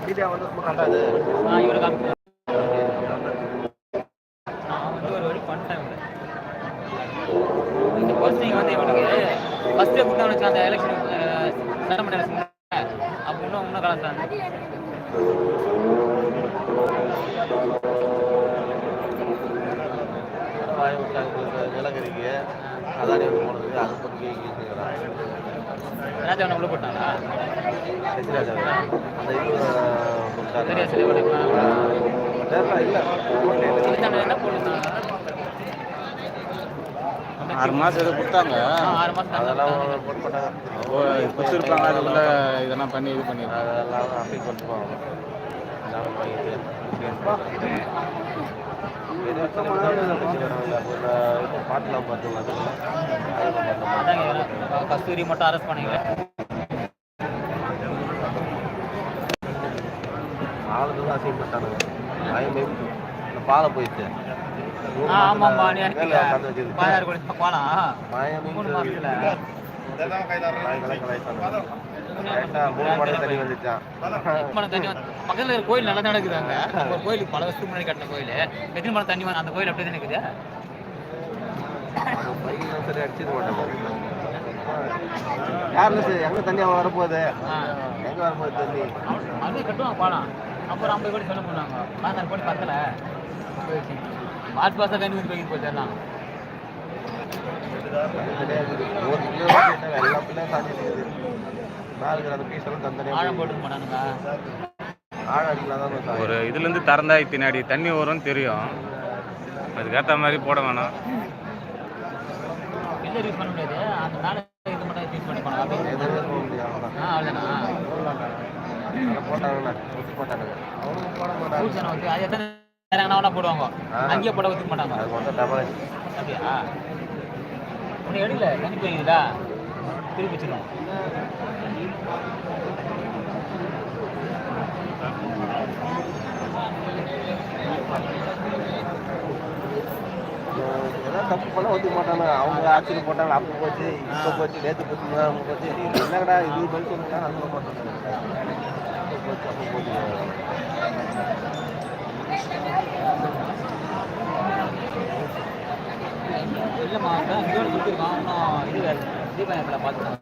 Media வந்து ரொம்ப கட்டாது நான் இவரை காமிக்கிறேன் நான் வந்து ஒரு வழி பண்ணிட்டேன் இந்த போஸ்டிங் வந்து இவனுக்கு ஃபஸ்ட்டே கொடுத்தான்னு வச்சு அந்த எலெக்ஷன் சட்டமன்ற எலெக்ஷன் அப்போ இன்னும் இன்னும் விட்டாங்க நிலக்கரிக்கு அதானி வந்து போனதுக்கு அதை பற்றி கேட்கிறாங்க ராஜா உள்ள போட்டாங்களா சசிராஜா அந்த ஆறு மாதம் ஏதோ கொடுத்தாங்க. ஆறு மாதம் அதெல்லாம் கொடுத்துருப்பாங்க அதுக்குள்ள இதெல்லாம் பண்ணி இது பண்ணிடுறாங்க அதெல்லாம் அப்பீல் பண்ணிட்டு போவாங்க அதாங்க இவரை கஸ்தூரி மட்டும் அரெஸ்ட் பண்ணீங்களே ஆளுக்கு அசிங்கப்பட்டானுங்க பயமே இந்த பாலை போயிடுச்சு. மூணு மூணு பக்கத்துல கோயில் நல்லா நடக்குதாங்க. ஒரு கோயில் பல வருஷத்துக்கு முன்னாடி கட்டின கோயில். எத்தனை மணம் தண்ணி அந்த கோயில் அப்படியே பையன் சரி அடிச்சிட மாட்டாங்க யாருல சரி எங்க தண்ணி அவன் வரப்போகுது. எங்க வரப்போகுது தண்ணி? அது கட்டுவாங்க பாலம் அப்புறம் ஐம்பது கோடி செலவு பண்ணாங்க. பதினாறு கோடி பத்தல. பாஸ் பாஸாக எல்லாம் அது கிடையாது ஒரு இதுலேருந்து திறந்தாய் பின்னாடி தண்ணி வரும்னு தெரியும். அதுக்கேற்ற மாதிரி போட வேணாம். பண்ண முடியாது. அந்த மேலே இது மட்டும் யூஸ் பண்ணி போனாங்க அப்படியே எதுவுமே போக முடியாது ஆ அவ்வளோதானா அதை போட்டாங்கண்ணா ஒத்து போட்டானுங்க. அவனும் போட மாட்டாங்க பூசணம் வந்து அது எத்தனை நேரம் வேணா போடுவாங்க. அங்கேயே போட ஒத்துக்க மாட்டாங்க? அப்படியா? ஒன்றும் எடுக்கல தண்ணி போய்க்குதா திருப்பி ஏதாவது தப்பு பண்ணால் ஒத்துக்க மாட்டாங்க அவங்க ஆட்சியில் போட்டாங்க அப்போ போச்சு இப்போ போச்சு நேற்று போச்சு போச்சு. என்னடா இது பதில் சொல்லுங்க சொல்ல மாட்டாங்க அப்போ போச்சு அப்போ போச்சு இல்லைம்மா அதான் இதோட கொடுத்துருக்கான் இன்னும் இது வேறு. தீபாவளி பார்த்துக்கலாம்